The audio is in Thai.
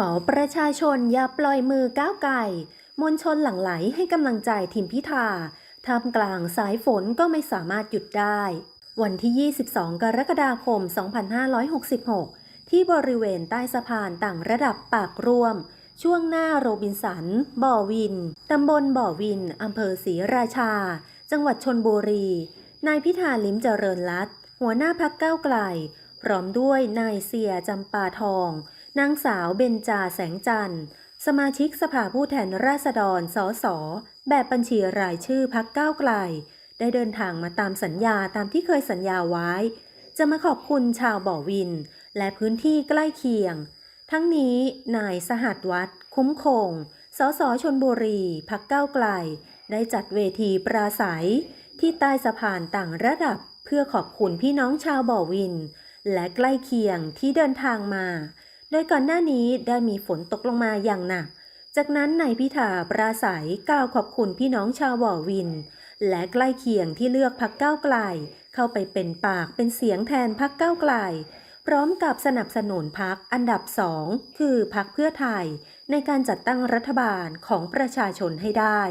ขอประชาชนอย่าปล่อยมือก้าวไก่มวลชนหลั่งไหลให้กำลังใจทีมพิธาท่ามกลางสายฝนก็ไม่สามารถหยุดได้ วันที่ 22 กรกฎาคม 2566 ที่บริเวณใต้สะพานต่างระดับปากร่วม ช่วงหน้าโรบินสัน บ่อวิน ตำบลบ่อวิน อำเภอศรีราชา จังหวัดชนบุรี นายพิธาลิ้มเจริญรัตน์หัวหน้าพักก้าวไกล พร้อมด้วยนายเสียจำปาทอง นางสาวเบญจาแสงจันทร์ สมาชิกสภาผู้แทนราษฎร สส แบบบัญชีรายชื่อพักก้าวไกล ได้เดินทางมาตามสัญญาตามที่เคยสัญญาไว้ จะมาขอบคุณชาวบ่อวิน และพื้นที่ใกล้เคียง ทั้งนี้ นายสหัสวัฒน์คุ้มคง สสชนบุรี พักก้าวไกล ได้จัดเวทีปราศัย ที่ใต้สะพานต่างระดับ เพื่อขอบคุณพี่น้องชาวบ่อวิน และใกล้เคียงที่เดินทางมา โดยก่อนหน้านี้ได้มีฝนตกลงมาอย่างหนัก จากนั้นนายพิธาปราศัยกล่าวขอบคุณพี่น้องชาวบ่อวิน และใกล้เคียงที่เลือกพักก้าวไกล เข้าไปเป็นปากเป็นเสียงแทนพักก้าวไกล พร้อมกับสนับสนุนพักอันดับสองคือพักเพื่อไทย ในการจัดตั้งรัฐบาลของประชาชนให้ได้